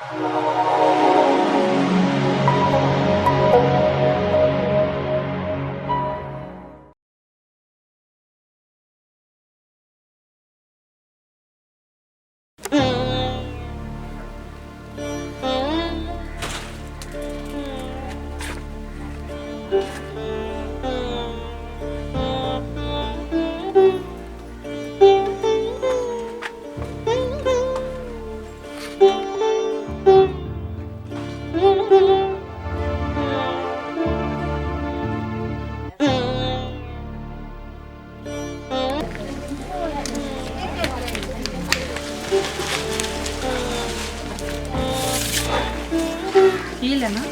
వీళ్ళనా మామా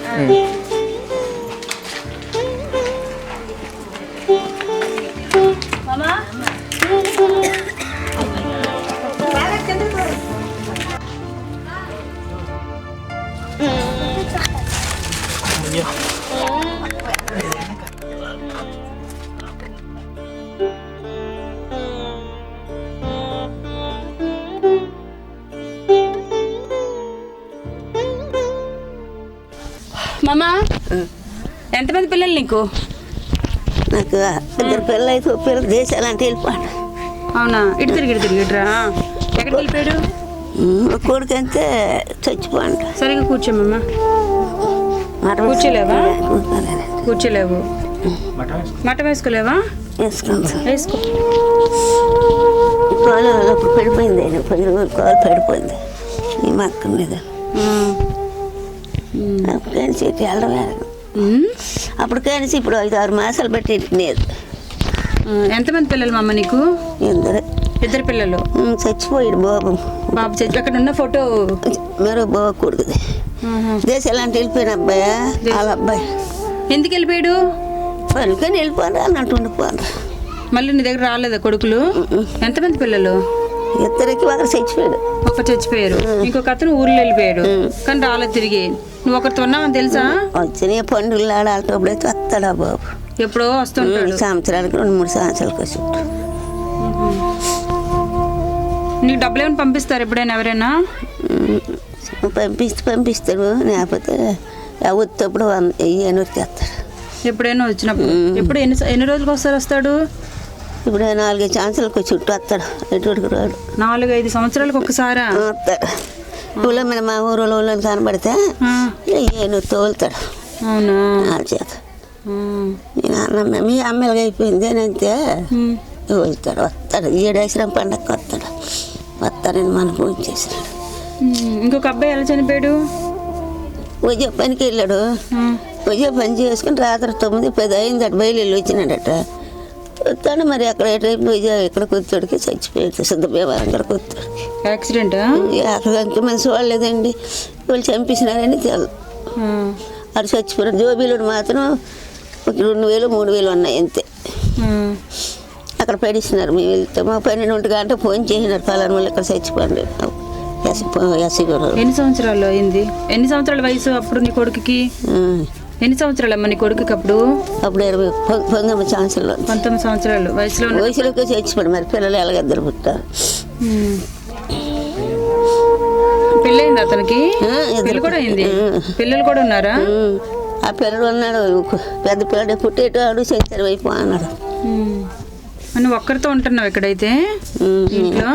నీకు? నాకు ఇద్దరు పిల్లలు అయితే పిల్లలు దేశాలంటే వెళ్ళిపోయాడు అవునా? ఇటు తిరిగి ఇటు తిరిగి ఇటురా? ఎక్కడికి వెళ్ళిపోయాడు? కొడుకు అంతే చచ్చిపోండి సరిగా కూర్చోమమ్మా కూర్చోలేవా? కూర్చోలేవు. మట వేసుకోలేవా? వేసుకో. కాలు అప్పుడు పడిపోయింది ఆయన పది రోజులు కాలు పడిపోయింది. ఈ మక్క మీద అప్పుడు ఉమ్. అప్పుడు కలిసి ఇప్పుడు ఐదు ఆరు మాసాలు బట్టి లేదు. ఎంతమంది పిల్లలు మామ నీకు? ఎందరు ఇద్దరు పిల్లలు? చచ్చిపోయాడు బాబు. బాబు చచ్చి అక్కడ ఉన్న ఫోటో? మరో బాబు కొడుకుది ఆహా. దేశాలంటే వెళ్ళిపోయిన అబ్బాయి? వాళ్ళ అబ్బాయి. ఎందుకు వెళ్ళిపోయాడు? పనుకొని వెళ్ళిపోరు అన్నట్టు ఉండిపోరు మళ్ళీ నీ దగ్గర రాలేదా కొడుకులు? ఎంతమంది పిల్లలు? ఇద్దరికి ఒకరు చచ్చిపోయాడు. ఒకరు చచ్చిపోయారు. ఇంకొక అతను ఊర్లో వెళ్ళిపోయాడు. కానీ రాలేదు తిరిగి. నువ్వు ఒకరితో ఉన్నావని తెలుసా? వచ్చిన పండుగలు ఆడాలటప్పుడైతే వస్తాడా బాబు? ఎప్పుడో వస్తుంటాడు. సంవత్సరానికి రెండు మూడు సంవత్సరాలకు వచ్చి నీకు డబ్బులు ఏమైనా పంపిస్తారు ఎప్పుడైనా ఎవరైనా? పంపిస్తే పంపిస్తాడు లేకపోతే వచ్చేటప్పుడు వెయ్యి వచ్చేస్తాడు. ఎప్పుడైనా వచ్చినప్పుడు. ఎప్పుడు ఎన్ని ఎన్ని రోజులకు ఒకసారి వస్తాడు? ఇప్పుడు నాలుగైదు సంవత్సరాలకు చుట్టూ వస్తాడు ఎటుడికి రాడు. నాలుగు ఐదు సంవత్సరాలకు ఒకసారా వస్తాడు. ఊళ్ళో మీద మా ఊరిలో ఊళ్ళో కనబడితే ఏను తోలుతాడు. అవునా? వాళ్ళ చేత. నేను అన్న మీ అమ్మాయిగా అయిపోయింది ఉమ్. వెళ్తాడు వస్తాడు. ఏడేసిన పండగకి వస్తాడు. వస్తానని మన ఫోన్ చేసినాడు. ఇంకొక అబ్బాయి ఎలా చనిపోయాడు? ఉదయం పనికి వెళ్ళాడు. ఉదయం పని చేసుకుని రాత్రి తొమ్మిది పది అయింది. అటు బయలు వచ్చినాడట. వస్తాడు మరి అక్కడ ఎటు విజయ ఇక్కడ కూర్చోడికి చచ్చిపోయాడు. సిద్ధభీమవరం ఇక్కడ కూర్చోడికి. యాక్సిడెంటా? అక్కడ అంత మంచి వాళ్ళేదండి. వాళ్ళు చంపేసినారని తెలు. అటు చచ్చిపోయాడు జోబీలు మాత్రం ఒక రెండు వేలు మూడు వేలు ఉన్నాయి అంతే. అక్కడ పడేసినారు. మేము వెళ్తే మా పన్నెండు గంట ఫోన్ చేసినారు. పలానా వాళ్ళు ఇక్కడ చచ్చిపోండి ఎన్ని సంవత్సరాలు అయింది? ఎన్ని సంవత్సరాల వయసు అప్పుడు నీ కొడుకుకి? ఎన్ని సంవత్సరాలు అమ్మ నీ కొడుకుకి అప్పుడు? అప్పుడు ఇరవై పంతొమ్మిది సంవత్సరాలు. పంతొమ్మిది సంవత్సరాలు. వయసులో వయసులోకి చచ్చిపోయాడు. మరి పిల్లలు ఎలాగద్దరు పుట్టారు? ఉమ్. పెళ్ళయింది అతనికి పెళ్ళి కూడా అయింది. పిల్లలు కూడా ఉన్నారా. ఆ పిల్లడు ఉన్నాడు పెద్ద పిల్లడు పుట్టేటాడు చచ్చారు వైపు అన్నాడు. నువ్వు ఒక్కరితో ఉంటున్నావు ఇక్కడైతే. ఇంట్లో?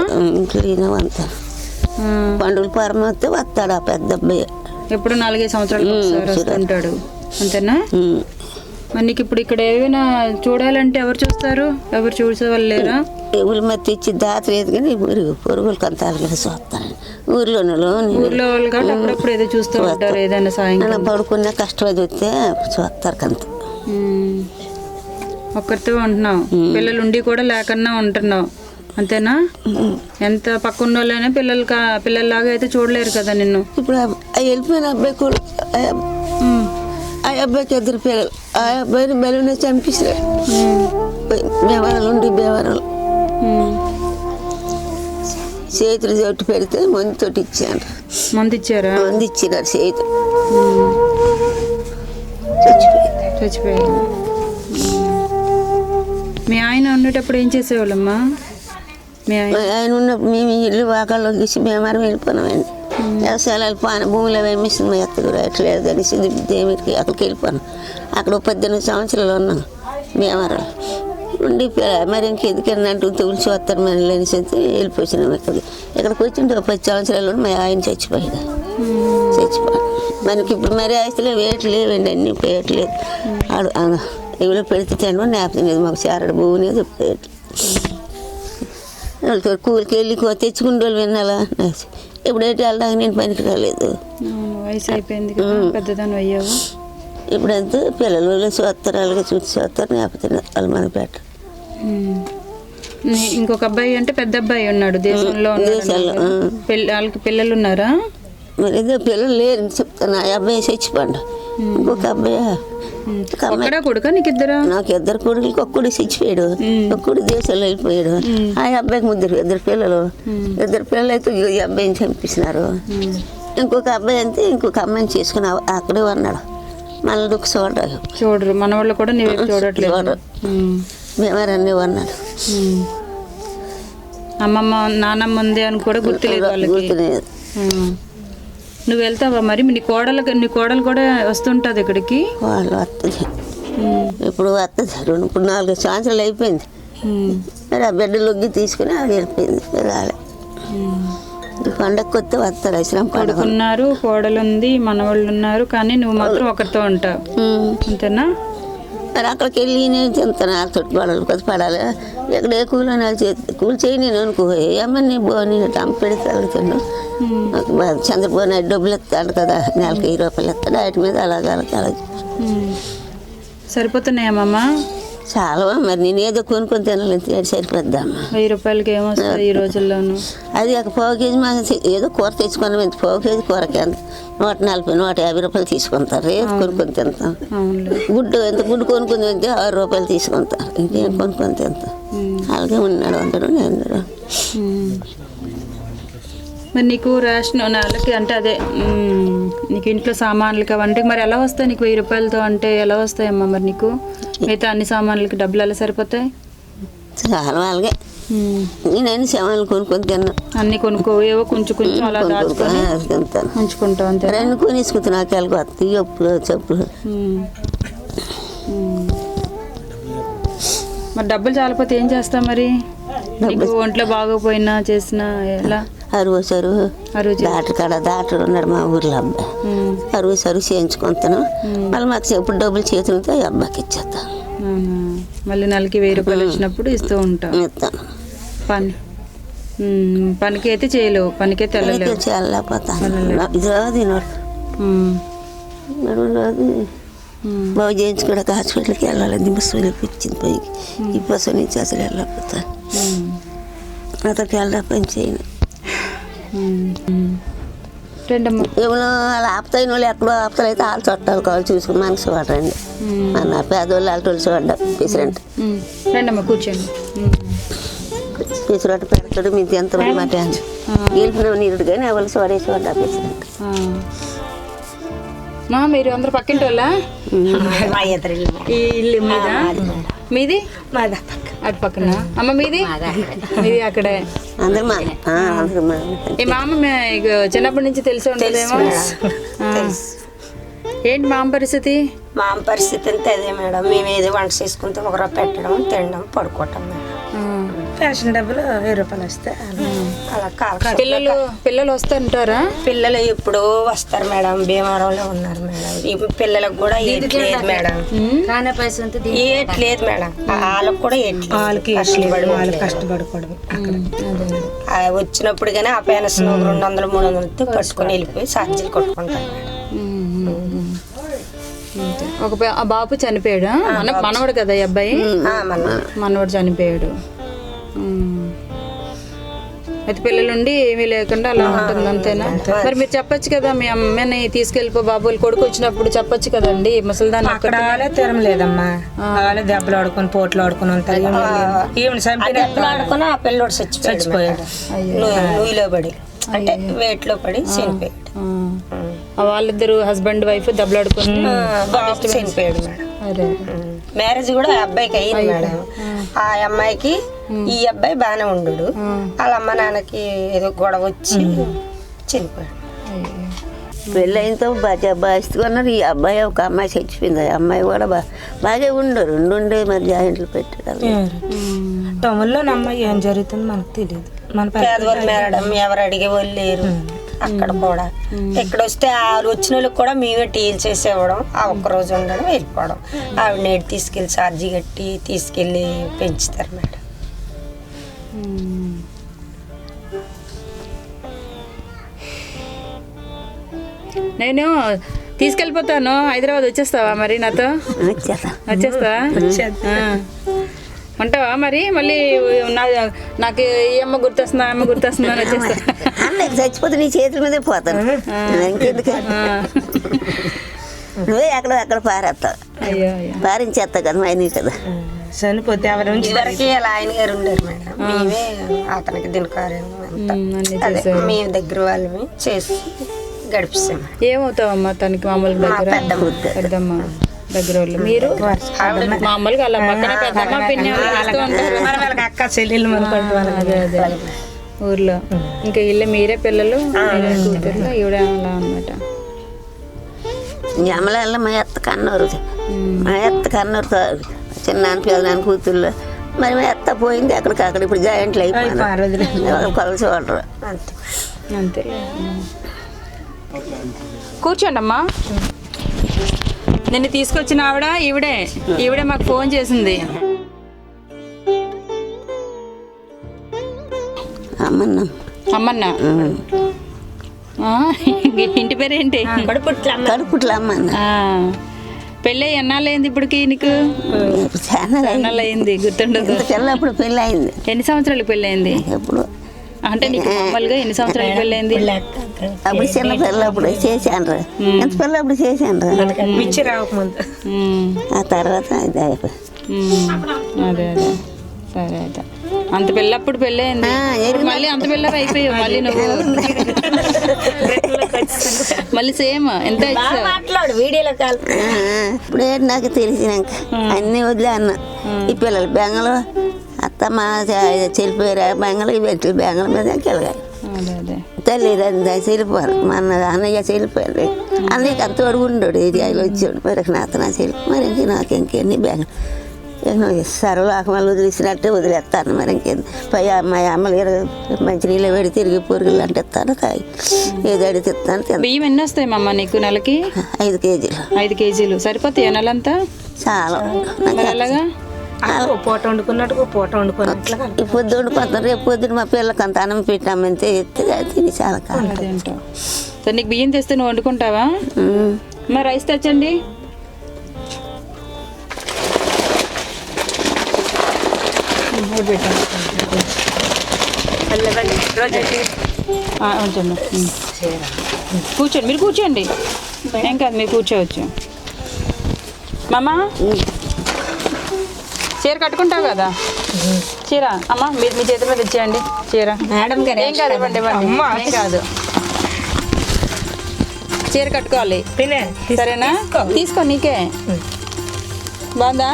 ఇంట్లో అంతా. పండుగలు పరమ వస్తే వస్తాడు ఆ పెద్ద అబ్బాయి ఎప్పుడు నాలుగైదు సంవత్సరాలు వస్తుంటాడు అంతేనా ఉమ్. మరి నీకు ఇప్పుడు ఇక్కడ ఏమైనా చూడాలంటే ఎవరు చూస్తారు? ఎవరు చూసే వాళ్ళు లేరా? ఊళ్ళ మీద తెచ్చి దాత లేదు కానీ ఊరు పొరుగులు కొంత కలిసి వస్తాను ఊర్లోనూ ఊర్లో వాళ్ళు కాబట్టి అప్పుడప్పుడు ఏదో చూస్తూ ఉంటారు ఏదైనా సాయం అలా పడుకున్న కష్టం అది వస్తే చూస్తారు కంత. ఒక్కరితో ఉంటున్నావు. పిల్లలు ఉండి కూడా లేకన్నా ఉంటున్నావు. అంతేనా? ఎంత పక్కన వాళ్ళైనా పిల్లలు పిల్లల్లాగా అయితే చూడలేరు కదా నిన్ను. ఇప్పుడు వెళ్ళిపోయిన అబ్బాయి కూడా ఆ అబ్బాయికి ఇద్దరు పిల్లలు ఆ అబ్బాయిని బెలూనే చంపేసారు బేవరాలు ఉండి బేవరాలు. చేతులు చోటు పెడితే మందుతోటి ఇచ్చాను మందు ఇచ్చారా మంది ఇచ్చినారు చేతులు. చచ్చిపోయింది. మీ ఆయన ఉండేటప్పుడు ఏం చేసేవాళ్ళమ్మా మీ ఆయన మా ఆయన ఉన్న మేము ఇల్లు వాకాల్లో గీసి మేమారం వెళ్ళిపోయినామండి వ్యవసాయాలు పాన భూమిలో వేమిస్తుంది. మా ఎత్తకు రాయట్లేదు అనేసి దేమికి అక్కడికి వెళ్ళిపోను. అక్కడ పద్దెనిమిది సంవత్సరాలు ఉన్నాం. భీమవరం ఉండి మరి మరి ఎందుకన్నా అంటూ తులిచి వస్తారు మరి అనేసి వెళ్ళిపోయినాం ఇక్కడికి ఇక్కడికి వచ్చింటే ఒక పది సంవత్సరాలు మా ఆయన చచ్చిపోయాడు. చచ్చిపోయాడు. మనకి ఇప్పుడు మరి ఆస్తులు వేయట్లేదు లేవండి అన్ని పేయట్లేదు ఆడు ఎవరో పెడితే తినడం నేపథ్యం లేదు. మాకు చారడు భూమి లేదు. పేయట్లేదు వాళ్ళతో కూలికి వెళ్ళి తెచ్చుకునే వాళ్ళు వినాలా ఇప్పుడు ఏంటి వెళ్ళడానికి నేను పనికి రాలేదు. వయసు అయిపోయింది కదా పెద్దదాని అయ్యావు. ఇప్పుడంతా పిల్లలు చూస్తారు అలాగే చూసి చూస్తారు లేకపోతే వాళ్ళు మనకు పెట్ట ఉమ్. నీ- ఇంకొక అబ్బాయి అంటే పెద్ద అబ్బాయి ఉన్నాడు దేశంలో దేశంలో, వాళ్ళకి పిల్లలు ఉన్నారా? మరి ఏదో పిల్లలు లేరు చెప్తాను ఆ అబ్బాయి చచ్చిపోండు ఇంకొక అబ్బాయి ఒక్కడా కొడుక నీకు ఇద్దరా నాకు ఇద్దరు కొడుకులకి ఒక్కడు చచ్చిపోయాడు ఒక్కడు దేశంలో వెళ్ళిపోయాడు. ఆ అబ్బాయికి ముద్దరు ఇద్దరు పిల్లలు. ఇద్దరు పిల్లలు అయితే ఈ అబ్బాయిని చంపిస్తున్నారు ఇంకొక అబ్బాయి అంతే ఇంకొక అమ్మాయిని చేసుకుని అక్కడే ఉన్నాడు. మళ్ళీ దుఃఖ చూడాలి చూడరు. మన వాళ్ళు కూడా నీ వైపు చూడట్లేదు. చూడరు. మేమరన్నీ ఉన్నాడు. అమ్మమ్మ నానమ్మ ఉంది అని కూడా గుర్తులేదు గుర్తులేదు. నువ్వు వెళ్తావా మరి? నీ కోడలు నీ కోడలు కూడా వస్తుంటది ఇక్కడికి? వాళ్ళు వస్తుంది. ఇప్పుడు వస్తుంది రెండు ఇప్పుడు నాలుగు సంవత్సరాలు అయిపోయింది. మరి ఆ బిడ్డ లొగ్గి తీసుకుని అది వెళ్ళిపోయింది. రాలే. ఉమ్. ఈ పండగ కొత్త వస్తారు అసలు కొడుకున్నారు కోడలు ఉంది మనవాళ్ళు ఉన్నారు కానీ నువ్వు మాత్రం ఒకరితో ఉంటావు. అంతేనా? మరి అక్కడికి వెళ్ళి నేను ఆ తొట్టు పడాలి కొద్ది పడాలి? ఎక్కడ ఏ కూలి చేయి నేను అనుకో. ఏమని బో నేను టంప పెడితే అడుగుతాను చంద్రబాబు నాయుడు డబ్బులు ఇస్తాడు కదా నెలకి వెయ్యి రూపాయలు ఇస్తాడు వాటి మీద అలాగ అలాగ. సరిపోతున్నాయమ్మమ్మ చాలా. మరి నేను ఏదో కొనుక్కొని తినాలి సరిపోద్దామా వెయ్యి రూపాయలకి ఏమొస్తుంది ఈ రోజుల్లోనూ? అది ఒక పావు కేజీ తె- ఏదో కూర తెచ్చుకున్నాం ఇంత పావు కేజీ కూరకి ఎంత? నూట నలభై నూట యాభై రూపాయలు తీసుకుంటారు. ఏది కొనుక్కొని తింటాం. గుడ్డు ఎంత? గుడ్డు కొనుక్కొని తింటే ఆరు రూపాయలు తీసుకుంటారు. ఇంకేం కొనుక్కొని తింటాం. అలాగే ఉన్నాడు అందరూ నేను. మరి నీకు రేషన్ నెలకి అంటే అదే నీకు ఇంట్లో సామాన్లకి అవంటే మరి ఎలా వస్తాయి నీకు వెయ్యి రూపాయలతో అంటే ఎలా వస్తాయమ్మా మరి నీకు? మిగతా అన్ని సామాన్లకి డబ్బులు ఎలా సరిపోతాయి? చాలా అలాగే. నేను అన్ని సేవలు కొనుక్కొని తిన్నా. అన్ని కొనుక్కో ఏవో కొంచెం కొంచెం అలా దాచుకొని ఉంచుకుంటావు అంతే. రెండు కొనేసుకుంటున్నా నాకు వస్తాయి చెప్పులు చెప్పులు. మరి డబ్బులు చాలిపోతే ఏం చేస్తావు మరి? నీకు ఒంట్లో బాగోపోయినా చేసినా ఎలా? అరువు చే- డాక్టర్ కాడ డాక్టర్ ఉన్నాడు మా ఊర్లో అబ్బాయి. ఉమ్. అరువు సరువు చేయించుకుంటాను మళ్ళీ మాకు ఎప్పుడు డబ్బులు చేతులతో అబ్బాయికి ఇచ్చేస్తాను మళ్ళీ నెలకి వెయ్యి రూపాయలు వచ్చినప్పుడు ఇస్తూ ఉంటావు. ఇస్తాను పని. పనికి అయితే చేయలేవు. పనికి అయితే వెళ్ళలేకపోతాను ఇది. బాగు చేయించుకోవడానికి హాస్పిటల్కి వెళ్ళాలి. దిమ్మస్సు ఇచ్చింది పోయి. ఈ బస్సు నుంచి అసలు వెళ్ళకపోతాను. అతనికి వెళ్ళా పని చేయను. ఉమ్. ఉమ్. రెండమ్మా ఏమో వాళ్ళు ఆపుతాయిన వాళ్ళు ఎక్కడో ఆపుతారు అయితే వాళ్ళు చుట్టాలు కావాలి చూసుకుని మనకి చూడండి. మన పేదోళ్ళు వాళ్ళ చూడండి పిసిరంట ఉమ్. రెండమ్మా కూర్చోండి. పిసిరట్టు పెడతాడు మీకు ఎంత మాట గెలిపిన నీరుడు కానీ ఎవరు చూడే చూడ పిసిరంట ఆ. మా మీరు అందరు పక్కింటి వాళ్ళ ఈ ఇల్లు మీద మీది అటు పక్కన. అమ్మ మీది? మీది అక్కడే. మా మా ఈ మామ మే- చిన్నప్పటి నుంచి తెలిసి ఉండదేమో. ఏంటి మామ పరిస్థితి? మా పరిస్థితి అంతే అదే మేడం. మేము ఏదో వంట చేసుకుంటే ఒకరు పెట్టడం తినడం పడుకోవటం మేడం. ఆ. రేషన్ డబ్బులు వెయ్యి రూపాయలు వస్తే అలా పిల్లలు పిల్లలు వస్తుంటారా పిల్లలు ఎప్పుడో వస్తారు మేడం భీమవరంలో ఉన్నారు మేడం. ఈ పిల్లలకు కూడా ఏట్లేదు మేడం. ఏట్లేదు మేడం. వాళ్ళకి కూడా ఏట్లేదు వాళ్ళకి కష్టపడి కష్టపడకూడదు. ఆ వచ్చినప్పుడు కానీ ఆ పెన్షన్ ఒక రెండు వందలు మూడు వందలతో పట్టుకొని వెళ్ళిపోయి ఛార్జీలు కొట్టుకుంటారు మేడం. ఒక బాబు చనిపోయాడా. మన మనవడు కదా అబ్బాయి? మనవడు చనిపోయాడు. అయితే పిల్లలుండి ఏమీ లేకుండా అలా ఉంటుంది అంతేనా? మరి మీరు చెప్పొచ్చు కదా మీ అమ్మని తీసుకెళ్ళిపో బాబు కొడుకు వచ్చినప్పుడు చెప్పొచ్చు కదండి ముసలిదాన్ని అక్కడ వాళ్ళే తీరం లేదమ్మా. వాళ్ళే దెబ్బలు ఆడుకొని పోట్లు ఆడుకొని చంపిన దెబ్బలు ఆడుకుని ఆ పిల్లోడు చచ్చిపోయాడు నువ్వు నువ్వులో పడి. అంటే వేట్లో పడి చనిపోయాడు. వాళ్ళిద్దరు హస్బెండ్ వైఫ్ దెబ్బలాడుకొని చనిపోయాడు మేడం. మ్యారేజ్ కూడా ఆ అబ్బాయికి అయ్యింది. మేడం. ఆ అమ్మాయికి ఈ అబ్బాయి బాగానే ఉండు వాళ్ళ అమ్మ నాన్నకి ఏదో గొడవ వచ్చి చనిపోయాడు. పెళ్ళి అయినతో బాగా బాస్తుకున్నారు ఈ అబ్బాయి ఒక అమ్మాయి చచ్చిపోయింది. ఆ అమ్మాయి కూడా బా బాగా ఉండరు. రెండు ఉండే మరి జాయింట్లు పెట్టారు టౌన్లో నమ్మ ఏం జరుగుతుందో మనకు తెలియదు. మన పేదవాళ్ళు మేడం ఎవరు అడిగే వాళ్ళు లేరు అక్కడ కూడా. ఇక్కడ వస్తే వాళ్ళు వచ్చిన వాళ్ళకి కూడా మేమే టీలు చేసేవ్వడం ఆ ఒక్క రోజు ఉండడం వెళ్ళిపోవడం. ఆవిడ నేడు తీసుకెళ్ళి ఛార్జీ కట్టి తీసుకెళ్ళి పెంచుతారు మేడం. నేను తీసుకెళ్ళిపోతాను. హైదరాబాద్ వచ్చేస్తావా మరి నాతో? వచ్చేస్తా. వచ్చేస్తా. ఆ. ఉంటావా మరి? మళ్ళీ నా నాకు ఈ అమ్మ గుర్తొస్తుందా అమ్మ గుర్తొస్తుందా అని వచ్చేస్తా. చచ్చిపోతే నీ చేతుల మీదే పోతాను. ఇంకెందుకు. నువ్వే ఎక్కడో ఎక్కడ పారేస్తావు. పారించేస్తావు కదా మా నీ కదా చనిపోతే ఎవరి ఇదివరకు ఇలా ఆయన గారు ఉండరు మేడం. మేమే అతనికి దినకార్యం అదే మేము దగ్గర వాళ్ళమే చేసి గడిపిస్తాం. ఏమవుతావమ్మా తనకి మామూలుగా దగ్గర? పెద్దమ్మ. పెద్దమ్మ. దగ్గర వాళ్ళు మీరు మామూలుగా అలా పక్కన పెద్దమ్మ పిన్ని అక్క అదే ఊర్లో. ఇంకా ఇల్లు మీరే పిల్లలు? కూతుర్లు? ఈవిడ అలా అనమాట జమల మా ఎత్త కన్నూరు మా ఎత్త కన్నూరు చిన్న పెదనాన్న కూతుళ్ళు మరి మా ఎత్త పోయింది అక్కడికి అక్కడ ఇప్పుడు జాయింట్లు అయిపోయినారు కలిసి వాళ్ళు అంతే అంతే కూర్చోండి అమ్మా నిన్ను తీసుకొచ్చిన ఆవిడ ఈవిడే. ఈవిడే మాకు ఫోన్ చేసింది. అమ్మన్నాం. అమ్మన్న. ఆ, ఇంటి పేరేంటి? కడుపుట్లో అమ్మన్న ఆ, పెళ్ళి ఎన్నాళ్ళైంది ఇప్పటికి నీకు? ఇప్పుడు చాలా అయింది. ఎన్నాళ్ళు అయింది గుర్తుండదు పెళ్ళి అయింది? ఎన్ని సంవత్సరాలకు పెళ్ళి అయింది? ఎప్పుడు? అంటే నీకు మామూలుగా ఎన్ని సంవత్సరాలకు పెళ్ళి అయింది అప్పుడు చిన్న పిల్లప్పుడు చేశాను ఎంత పిల్లప్పుడు చేశాను మిచ్చి రాకముందు. ఆ తర్వాత ఇది అదే అదే. సరే అయితే. అంత పిల్లప్పుడు పెళ్ళి అయింది ఆ, ఇప్పుడు మళ్ళీ అంత పిల్లవి అయిపోయావు. మళ్ళీ నువ్వు. మళ్ళీ సేమ్. ఎంత మాట్లాడు వీడియోలో కాల్. ఇప్పుడు ఏంటి నాకు తెలిసినాక అన్నీ వదిలే అన్న ఈ పిల్లలు బెంగళూరు అత్తమ్మ చెల్లిపోయారు బెంగళూరు పెట్టి బెంగళూరు మీద వెళ్ళగాలి అదే అదే. తల్లి రంది చెల్లిపోరు మన అన్నయ్య చెల్లిపోయారు అన్నయ్యకి అంత అడుగు ఉండడు ఏరియాలో వచ్చాడు. మరి నాతో నా చెల్లి మరి ఇంక నాకు ఇంకెన్ని బెంగ సర్వలోకమల్ని వదిలేసినట్టే వదిలేస్తాను. మరి ఇంకేంది పై మా అమ్మలు మంచి నీళ్ళు వేడి తిరిగి పొరుగులు అంటే ఇస్తాను తాగి ఏది అడిగితే ఇస్తాను తింటాను. బియ్యం ఎన్ని వస్తాయి మమ్మ నీకు నెలకి? ఐదు కేజీలు. ఐదు కేజీలు. సరిపోతాయి నెలంతా? చాలా. ఓ పూట వండుకున్నట్టు పూట వండుకున్నట్లుగా ఈ పొద్దు వండుకుంటాను రేపు పొద్దున మా పిల్లలకి అంత అన్నం పెట్టామంతే తిని చాలా కాలం సరే నీకు బియ్యం తెస్తే నువ్వు వండుకుంటావా. మరి రైస్ తెచ్చండి. కూర్చోండి. మీరు కూర్చోండి. ఏం కాదు మీరు కూర్చోవచ్చు. మామ. చీర కట్టుకుంటావు కదా? చీర. అమ్మ మీరు మీ చేతి మీద ఇచ్చేయండి చీర. మేడం గారు ఏం కాదు ఇవ్వండి ఇవ్వండి. ఏం కాదు. చీర కట్టుకోవాలి. తినే సరేనా? తీసుకో. నీకే. బాగుందా.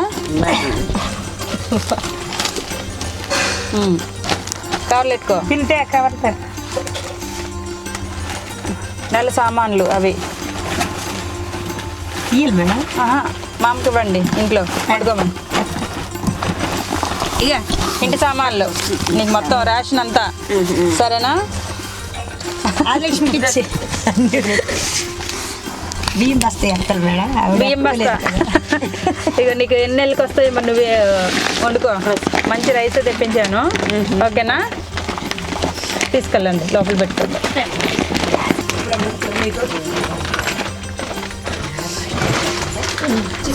కవర్లు ఎట్టుకో తింటే కవర్తారు నెల సామాన్లు అవి. ఇయ్యాలి మేడం. ఆహా, మా అమ్మకి ఇవ్వండి ఇంట్లో. వండుకోమని ఇక ఇంటి సామాన్లు. నీకు మొత్తం రేషన్ అంతా. సరేనా? బియ్యం బస్తా వెళ్తారు మేడం. బియ్యం బస్తా. ఇక నీకు ఎన్ని నెలలకు వస్తాయి మరి నువ్వే వండుకో. మంచి రైస్ తెప్పించాను. ఓకేనా? తీసుకెళ్ళండి లోపల పెట్టుకోండి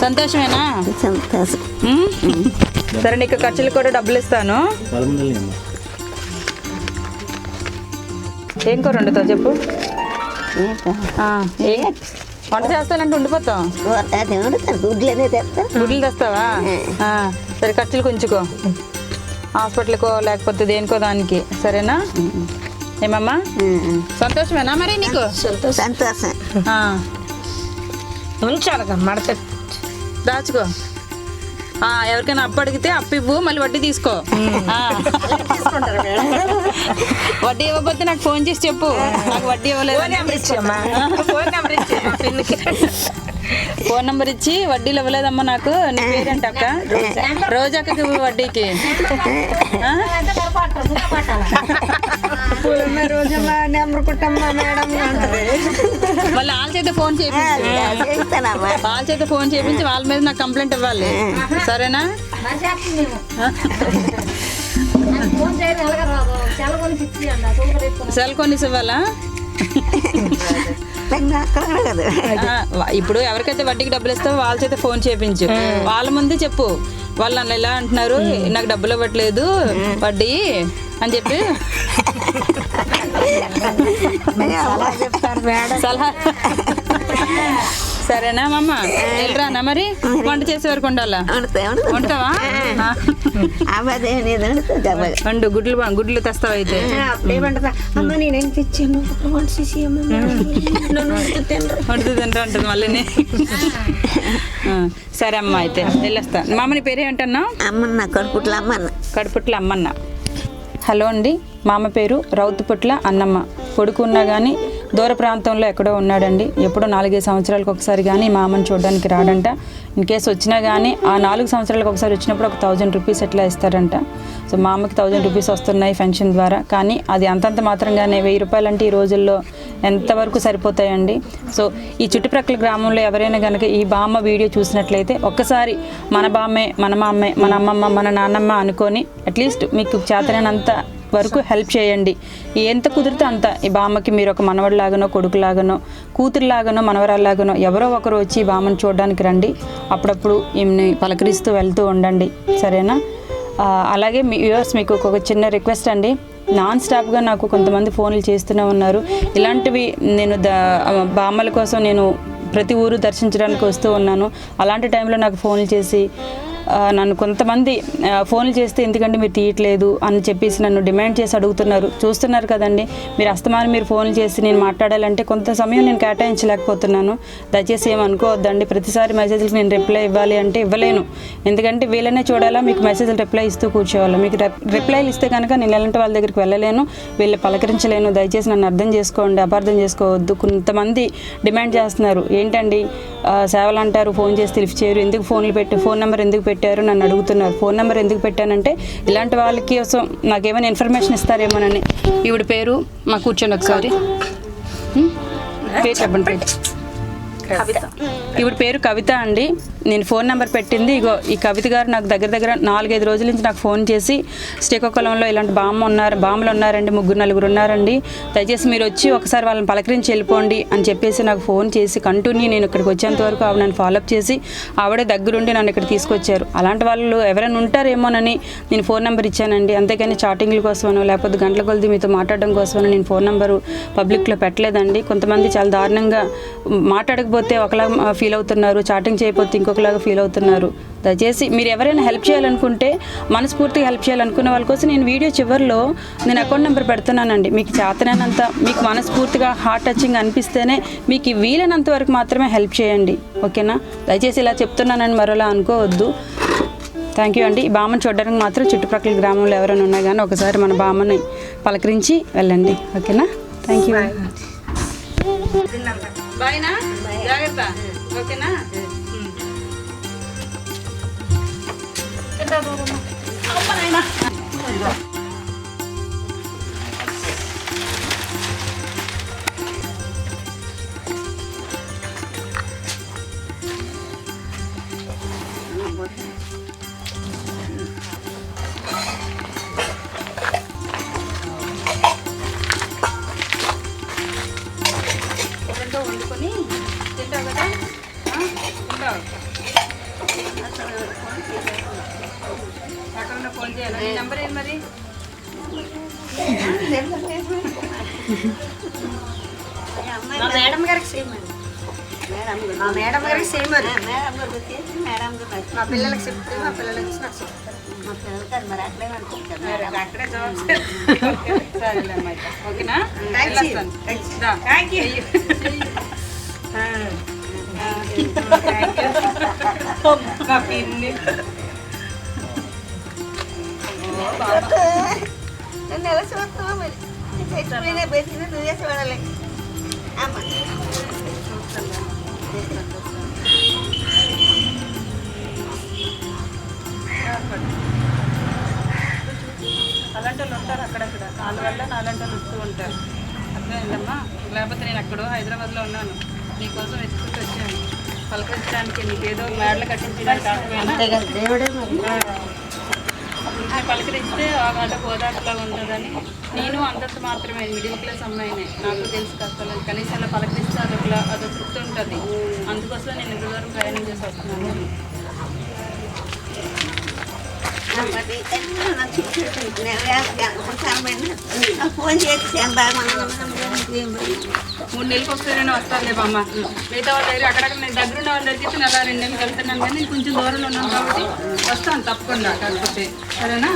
సంతోషమేనా? సంతోషం? సరే నీకు ఖర్చులు కూడా డబ్బులు ఇస్తాను. ఏం కూర వండుతావు చెప్పు? వంట చేస్తానంటే ఉండిపోతాం గుడ్లు తెస్తావా? సరే ఖర్చులు కొంచుకో. హాస్పిటల్కో లేకపోతే దేనికో దానికి. సరేనా? ఏమమ్మా? సంతోషమేనా మరి నీకు? ఆ, ఎవరికైనా అప్పు అడిగితే అప్పు ఇవ్వు మళ్ళీ వడ్డీ తీసుకో. ఆ. వడ్డీ ఇవ్వకపోతే నాకు ఫోన్ చేసి చెప్పు. నాకు వడ్డీ ఇవ్వలేదు ఫోన్ నెంబర్ ఇచ్చి వడ్డీలు ఇవ్వలేదమ్మా నాకు. నీ పేరేంటి అక్క? ఇవ్వు వడ్డీకి. మళ్ళీ వాళ్ళ చేత ఫోన్ చేయించు. వాళ్ళ చేత ఫోన్ చేయించి వాళ్ళ మీద నాకు కంప్లైంట్ ఇవ్వాలి. సరేనా? సెల్ కొనిసి ఇవ్వాలా? ఇప్పుడు ఎవరికైతే వడ్డీకి డబ్బులు ఇస్తావో వాళ్ళ చేత ఫోన్ చేయించు వాళ్ళ ముందే చెప్పు. వాళ్ళు నన్ను ఇలా అంటున్నారు నాకు డబ్బులు ఇవ్వట్లేదు వడ్డీ అని చెప్పి. సలహా సరేనా మమ్మ వెళ్ళరానా మరి? వంట చేసే వరకు ఉండాలా? వండుతా వండుతా. వండుతావా? వండు గుడ్లు గుడ్లు తెస్తావా అయితే? వండుతూ. తింటా ఉంటుంది మళ్ళీ సరే అమ్మ అయితే వెళ్ళొస్తా. మామ నీ పేరు ఏంటన్నా అమ్మ నా కడుపుట్లో అమ్మన్న. కడుపుట్ల అమ్మన్న. హలో అండి. మామ పేరు రౌతుపుట్ల అన్నమ్మ. కొడుకు ఉన్నా కానీ దూర ప్రాంతంలో ఎక్కడో ఉన్నాడండి. ఎప్పుడో నాలుగైదు సంవత్సరాలకు ఒకసారి కానీ మా అమ్మని చూడడానికి రాడంట. ఇన్ కేసు వచ్చినా కానీ ఆ నాలుగు సంవత్సరాలకు ఒకసారి వచ్చినప్పుడు ఒక థౌజండ్ రూపీస్ ఎట్లా ఇస్తారంట. సో మా అమ్మకి థౌజండ్ రూపీస్ వస్తున్నాయి పెన్షన్ ద్వారా. కానీ అది అంతంత మాత్రంగానే వెయ్యి రూపాయలు అంటే ఈ రోజుల్లో ఎంతవరకు సరిపోతాయండి? సో ఈ చుట్టుప్రక్కల గ్రామంలో ఎవరైనా కనుక ఈ బామ్మ వీడియో చూసినట్లయితే ఒక్కసారి మన బామ్మే మన మామ్మే మన అమ్మమ్మ మన నాన్నమ్మ అనుకొని అట్లీస్ట్ మీకు చేతనైనంత వరకు హెల్ప్ చేయండి. ఎంత కుదిరితే అంత ఈ బామ్మకి మీరు ఒక మనవడిలాగానో కొడుకులాగానో కూతురులాగానో మనవరాల్లాగానో ఎవరో ఒకరు వచ్చి ఈ బామ్మని చూడడానికి రండి. అప్పుడప్పుడు ఈమెని పలకరిస్తూ వెళ్తూ ఉండండి. సరేనా? అలాగే మీ వ్యూవర్స్ మీకు ఒక చిన్న రిక్వెస్ట్ అండి. నాన్ స్టాప్గా నాకు కొంతమంది ఫోన్లు చేస్తూనే ఉన్నారు. ఇలాంటివి నేను ద బామ్మల కోసం నేను ప్రతి ఊరు దర్శించడానికి వస్తూ ఉన్నాను. అలాంటి టైంలో నాకు ఫోన్లు చేసి నన్ను కొంతమంది ఫోన్లు చేస్తే ఎందుకంటే మీరు తీయట్లేదు అని చెప్పేసి నన్ను డిమాండ్ చేసి అడుగుతున్నారు. చూస్తున్నారు కదండి మీరు అస్తమానం మీరు ఫోన్లు చేసి నేను మాట్లాడాలంటే కొంత సమయం నేను కేటాయించలేకపోతున్నాను. దయచేసి ఏమనుకోవద్దండి ప్రతిసారి మెసేజ్కి నేను రిప్లై ఇవ్వాలి అంటే ఇవ్వలేను. ఎందుకంటే వీళ్ళనే చూడాలా మీకు మెసేజ్లు రిప్లై ఇస్తూ కూర్చోవాలి. మీకు రిప్లైలు ఇస్తే కనుక నేను ఎలాంటి వాళ్ళ దగ్గరికి వెళ్ళలేను వీళ్ళు పలకరించలేను. దయచేసి నన్ను అర్థం చేసుకోండి అపార్థం చేసుకోవద్దు. కొంతమంది డిమాండ్ చేస్తున్నారు. ఏంటండి సేవలు అంటారు ఫోన్ చేసి లిఫ్ట్ చేయరు. ఎందుకు ఫోన్లు పెట్టి ఫోన్ నెంబర్ ఎందుకు పెట్టారు నన్ను అడుగుతున్నారు. ఫోన్ నెంబర్ ఎందుకు పెట్టానంటే ఇలాంటి వాళ్ళకి కోసం నాకేమైనా ఇన్ఫర్మేషన్ ఇస్తారేమోనని. ఈవిడ పేరు మా కూర్చోండి ఒకసారి. పేరు చెప్పండి ఈవిడ పేరు కవిత అండి. నేను ఫోన్ నెంబర్ పెట్టింది ఇగో ఈ కవిత గారు నాకు దగ్గర దగ్గర నాలుగైదు రోజుల నుంచి నాకు ఫోన్ చేసి శ్రీకాకుళంలో ఇలాంటి బామ్మ ఉన్నారు బామ్మలు ఉన్నారండి ముగ్గురు నలుగురు ఉన్నారండి. దయచేసి మీరు వచ్చి ఒకసారి వాళ్ళని పలకరించి వెళ్ళిపోండి అని చెప్పేసి నాకు ఫోన్ చేసి కంటిన్యూ నేను ఇక్కడికి వచ్చేంత వరకు ఆవిడ నన్ను ఫాలోఅప్ చేసి ఆవిడే దగ్గరుండి నన్ను ఇక్కడ తీసుకొచ్చారు. అలాంటి వాళ్ళు ఎవరైనా ఉంటారేమోనని నేను ఫోన్ నెంబర్ ఇచ్చానండి. అంతేకాని చాటింగ్ల కోసమనో లేకపోతే గంటల కొలిది మీతో మాట్లాడడం కోసమనో నేను ఫోన్ నెంబరు పబ్లిక్లో పెట్టలేదండి. కొంతమంది చాలా దారుణంగా మాట్లాడకపోతే ఒకలా ఫీల్ అవుతున్నారు చాటింగ్ చేయకపోతే ఇంకొకలాగా ఫీల్ అవుతున్నారు. దయచేసి మీరు ఎవరైనా హెల్ప్ చేయాలనుకుంటే మనస్ఫూర్తిగా హెల్ప్ చేయాలనుకునే వాళ్ళ కోసం నేను వీడియో చివరిలో నేను అకౌంట్ నెంబర్ పెడుతున్నానండి. మీకు చేతనైనంత మీకు మనస్ఫూర్తిగా హార్ట్ టచింగ్ అనిపిస్తేనే మీకు వీలైనంత వరకు మాత్రమే హెల్ప్ చేయండి. ఓకేనా? దయచేసి ఇలా చెప్తున్నానని మరోలా అనుకోవద్దు. థ్యాంక్ యూ అండి. ఈ బామ్మని చూడడానికి మాత్రం చుట్టుపక్కల గ్రామంలో ఎవరైనా ఉన్నా కానీ ఒకసారి మన బామ్మని పలకరించి వెళ్ళండి. ఓకేనా? థ్యాంక్ యూ బాయ్నా? జాగ్రత్త. ఓకేనా? కూరతో అక్కడ ఫోన్ చేయాలి? నీ నెంబర్ ఏంటి మరి? మా మేడం గారికి సేమ్ అండి మేడం గారికి సేమ్ అది మేడం వచ్చేసి మేడం గారు మా పిల్లలకి చెప్తే మా పిల్లలకి నాకు చెప్తారు మా పిల్లలకి మరి. అట్లే అనుకుంటారు అక్కడే జాబ్ సరేలే అమ్మ అయితే. ఓకేనా Thank you. వెళ్ళొస్తాను. ఎలా చూస్తున్నావు మరి చచ్చిపోయినా బతికిన నువ్వే చూడాలి అమ్మ అలాంటి వాళ్ళు ఉంటారు అక్కడక్కడ వాళ్ళ వల్ల నాలాంటి వాళ్ళు వస్తూ ఉంటారు అర్థమైందమ్మా లేకపోతే నేను అక్కడ హైదరాబాద్లో ఉన్నాను నీకోసం వెతుకుంటూ వచ్చాను పలకరించడానికి నీకేదో మేడలు కట్టించడానికి దేవుడే పలకరిస్తే ఆ మాట గోదావరిలా ఉంటుందని నేను అంతంత మాత్రమే మిడిల్ క్లాస్ అమ్మాయినే. నాకు తెలుసు కష్టాలు. కనీసం అలా పలకరిస్తే అదొక అదొక తృప్తి ఉంటుంది అందుకోసం నేను దూరం ప్రయాణం చేసి వస్తున్నాను. మూడు నెలలకు వస్తే నేను వస్తాను బామ్మ. మిగతా వాళ్ళ దగ్గర అక్కడక్కడ నేను దగ్గర ఉన్న వాళ్ళ దగ్గరికి నెల రెండు నెలలు వెళ్తున్నాను కానీ నేను కొంచెం దూరంలో ఉన్నాను కాబట్టి వస్తాను తప్పకుండా కాకపోతే. సరేనా?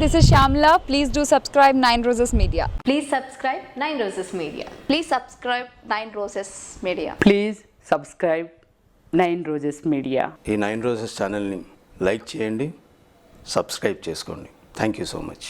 This is Shamla. Please do subscribe Nine Roses Media. Please subscribe Nine Roses Media. Please subscribe Nine Roses Media. Please subscribe Nine Roses Media ఈ నైన్ రోజెస్ ఛానల్ని లైక్ చేయండి సబ్స్క్రైబ్ చేసుకోండి థ్యాంక్ యూ సో మచ్